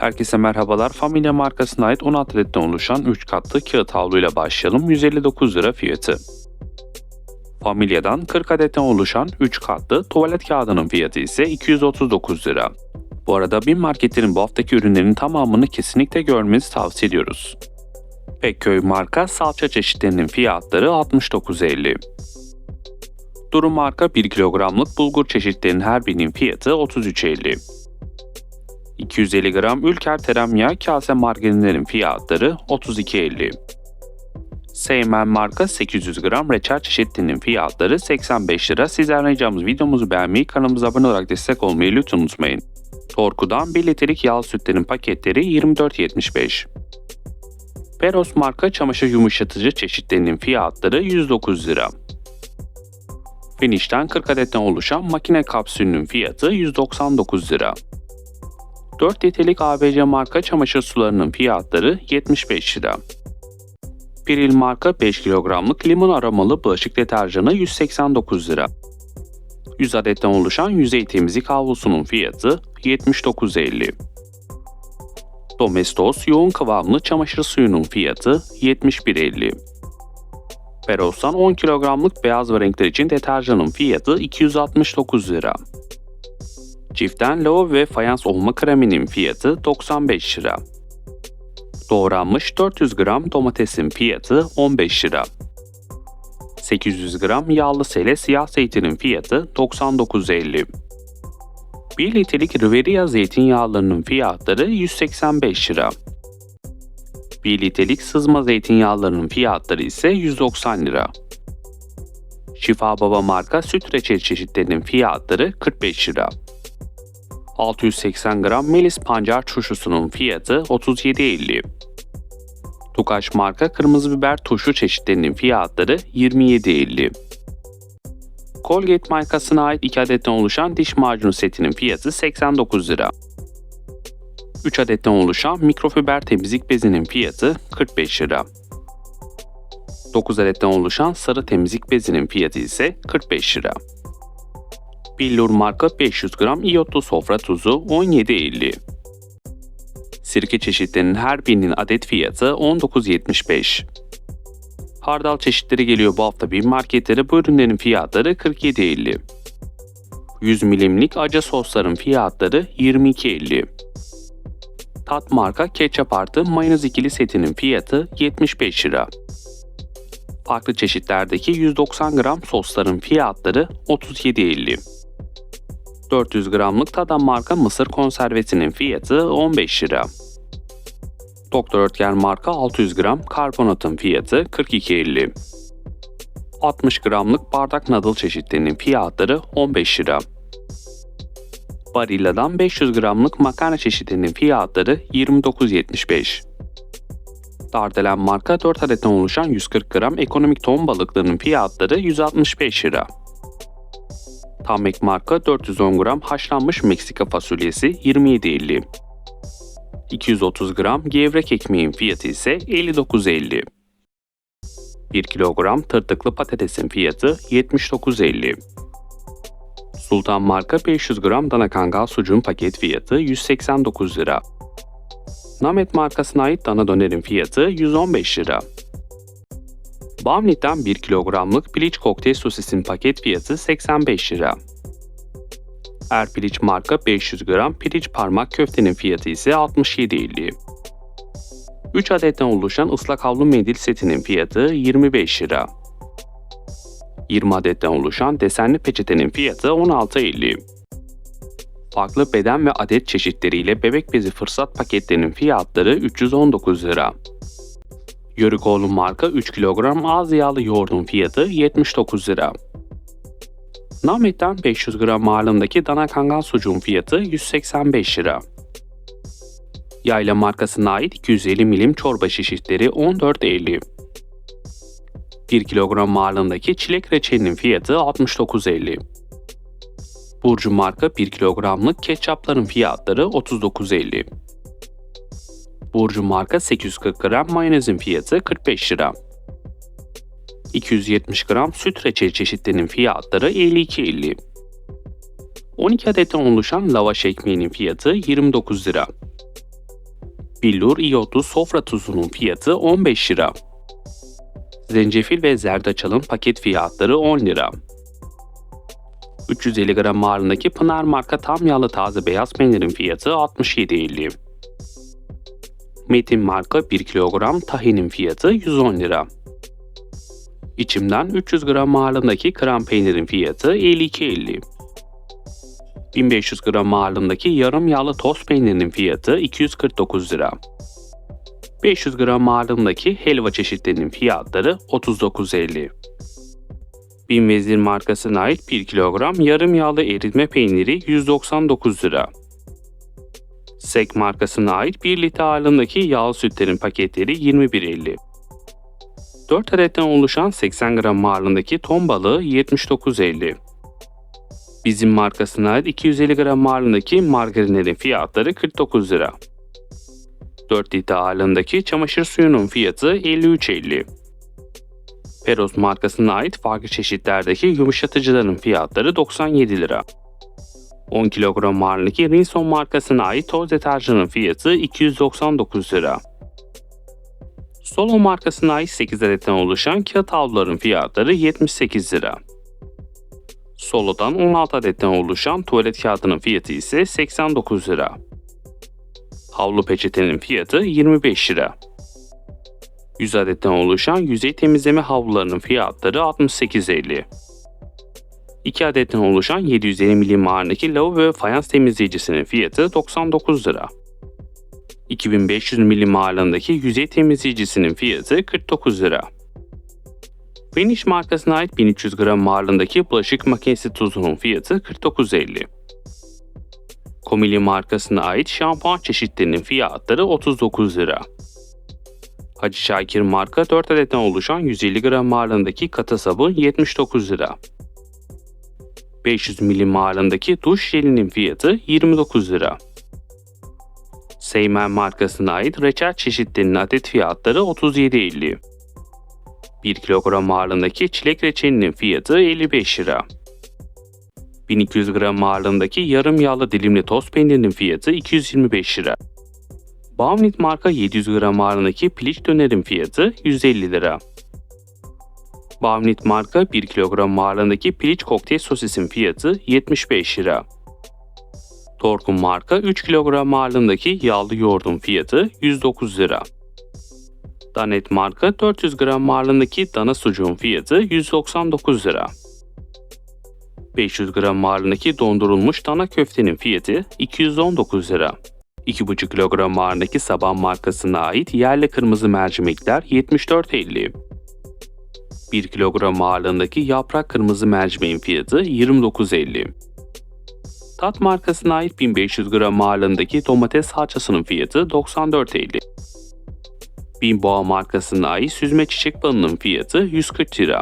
Herkese merhabalar. Familya markasına ait 16 adetten oluşan 3 katlı kağıt havluyla başlayalım. 159 lira fiyatı. Familya'dan 40 adetten oluşan 3 katlı tuvalet kağıdının fiyatı ise 239 lira. Bu arada bin marketlerin bu haftaki ürünlerin tamamını kesinlikle görmenizi tavsiye ediyoruz. Pekköy marka salça çeşitlerinin fiyatları 69.50. Durum marka 1 kilogramlık bulgur çeşitlerinin her birinin fiyatı 33.50. 250 gram Ülker tereyağı kase margarinlerin fiyatları 32.50. Seymen marka 800 gram reçel çeşitlerinin fiyatları 85 lira. Sizden ricamız videomuzu beğenmeyi, kanalımıza abone olarak destek olmayı lütfen unutmayın. Torku'dan 1 litrelik yağ sütlerin paketleri 24.75. Peros marka çamaşır yumuşatıcı çeşitlerinin fiyatları 109 lira. Finish'ten 40 adetten oluşan makine kapsülünün fiyatı 199 lira. 4 litrelik ABC marka çamaşır sularının fiyatları 75 lira. Piril marka 5 kilogramlık limon aromalı bulaşık deterjanı 189 lira. 100 adetten oluşan yüzey temizlik havlusunun fiyatı 79.50. Domestos yoğun kıvamlı çamaşır suyunun fiyatı 71.50. Peros'tan 10 kilogramlık beyaz ve renkler için deterjanın fiyatı 269 lira. Çiften lava ve fayans olma kreminin fiyatı 95 lira. Doğranmış 400 gram domatesin fiyatı 15 lira. 800 gram yağlı sele siyah zeytinin fiyatı 99.50. 1 litrelik Riveria zeytinyağlarının fiyatları 185 lira. 1 litrelik sızma zeytinyağlarının fiyatları ise 190 lira. Şifa Baba marka süt reçel çeşitlerinin fiyatları 45 lira. 680 gram Melis pancar turşusunun fiyatı 37.50. Tukaş marka kırmızı biber turşu çeşitlerinin fiyatları 27.50. Colgate markasına ait 2 adetten oluşan diş macunu setinin fiyatı 89 lira. 3 adetten oluşan mikrofiber temizlik bezinin fiyatı 45 lira. 9 adetten oluşan sarı temizlik bezinin fiyatı ise 45 lira. Billur marka 500 gram iyotlu sofra tuzu 17.50. Sirke çeşitlerinin her birinin adet fiyatı 19.75. Hardal çeşitleri geliyor bu hafta bir marketlere bu ürünlerin fiyatları 47.50. 100 milimlik acı sosların fiyatları 22.50. Tat marka ketçap artı mayonez ikili setinin fiyatı 75 lira. Farklı çeşitlerdeki 190 gram sosların fiyatları 37.50. 400 gramlık Tadam marka mısır konservesinin fiyatı 15 lira. Doktor Ötker marka 600 gram karbonatın fiyatı 42.50. 60 gramlık bardak nadıl çeşitlerinin fiyatları 15 lira. Barilla'dan 500 gramlık makarna çeşitlerinin fiyatları 29.75. Dardelen marka 4 adetten oluşan 140 gram ekonomik ton balıklarının fiyatları 165 lira. Tamek marka 410 gram haşlanmış Meksika fasulyesi 27.50. 230 gram gevrek ekmeğin fiyatı ise 59.50. 1 kilogram tırtıklı patatesin fiyatı 79.50. Sultan marka 500 gram dana kangal sucuğun paket fiyatı 189 lira. Namet markasına ait dana dönerin fiyatı 115 lira. Bamlit'ten 1 kilogramlık piliç kokteyl sosisin paket fiyatı 85 lira. Erpiliç marka 500 gram piliç parmak köftenin fiyatı ise 67.50. 3 adetten oluşan ıslak havlu mendil setinin fiyatı 25 lira. 20 adetten oluşan desenli peçetenin fiyatı 16.50. Farklı beden ve adet çeşitleriyle bebek bezi fırsat paketlerinin fiyatları 319 lira. Yörükoğlu marka 3 kilogram az yağlı yoğurdun fiyatı 79 lira. Namet'ten 500 gram ağırlığındaki dana kangal sucuğun fiyatı 185 lira. Yayla markasına ait 250 milim çorba şişitleri 14.50. 1 kilogram ağırlığındaki çilek reçelinin fiyatı 69.50. Burcu marka 1 kilogramlık ketçapların fiyatları 39.50. Burcu marka 840 gram mayonezin fiyatı 45 lira. 270 gram süt reçeli çeşitlerinin fiyatları 52.50. 12 adetten oluşan lavaş ekmeğinin fiyatı 29 lira. Billur iyotlu sofra tuzunun fiyatı 15 lira. Zencefil ve zerdeçalın paket fiyatları 10 lira. 350 gram ağırlığındaki Pınar marka tam yağlı taze beyaz peynirin fiyatı 67.50. Metin marka 1 kilogram tahinin fiyatı 110 lira. İçimden 300 gram ağırlığındaki krem peynirin fiyatı 52.50. 1500 gram ağırlığındaki yarım yağlı toz peynirinin fiyatı 249 lira. 500 gram ağırlığındaki helva çeşitlerinin fiyatları 39.50. Bin Vezir markasına ait 1 kilogram yarım yağlı eritme peyniri 199 lira. Sek markasına ait 1 litre ağırlığındaki yağlı sütlerin paketleri 21.50. 4 adetten oluşan 80 gram ağırlığındaki ton balığı 79.50. Bizim markasına ait 250 gram ağırlığındaki margarinlerin fiyatları 49 lira. 4 litre ağırlığındaki çamaşır suyunun fiyatı 53.50. Peros markasına ait farklı çeşitlerdeki yumuşatıcıların fiyatları 97 lira. 10 kilogram ağırlığındaki Rinson markasına ait toz deterjanın fiyatı 299 lira. Solo markasına ait 8 adetten oluşan kağıt havluların fiyatları 78 lira. Solo'dan 16 adetten oluşan tuvalet kağıdının fiyatı ise 89 lira. Havlu peçetenin fiyatı 25 lira. 100 adetten oluşan yüzey temizleme havlularının fiyatları 68.50. 2 adetten oluşan 750 milim ağırlığındaki lavabo ve fayans temizleyicisinin fiyatı 99 lira. 2500 milim ağırlığındaki yüzey temizleyicisinin fiyatı 49 lira. Finish markasına ait 1300 gram ağırlığındaki bulaşık makinesi tuzunun fiyatı 49.50. Komili markasına ait şampuan çeşitlerinin fiyatları 39 lira. Hacı Şakir marka 4 adetten oluşan 150 gram ağırlığındaki katı sabun 79 lira. 500 milim ağırlığındaki duş jelinin fiyatı 29 lira. Seymen markasına ait reçel çeşitlerinin adet fiyatları 37.50. 1 kilogram ağırlığındaki çilek reçelinin fiyatı 55 lira. 1200 gram ağırlığındaki yarım yağlı dilimli toz peynirinin fiyatı 225 lira. Baumit marka 700 gram ağırlığındaki piliç dönerin fiyatı 150 lira. Baumit marka 1 kilogram ağırlığındaki piliç kokteyl sosisin fiyatı 75 lira. Torkun marka 3 kilogram ağırlığındaki yağlı yoğurdun fiyatı 109 lira. Danet marka 400 gram ağırlığındaki dana sucuğun fiyatı 199 lira. 500 gram ağırlığındaki dondurulmuş dana köftenin fiyatı 219 lira. 2,5 kilogram ağırlığındaki Saban markasına ait yerli kırmızı mercimekler 74.50. 1 kilogram ağırlığındaki yaprak kırmızı mercimeğin fiyatı 29.50. Tat markasına ait 1500 gram ağırlığındaki domates salçasının fiyatı 94.50. Bimboğa markasına ait süzme çiçek balının fiyatı 140 lira.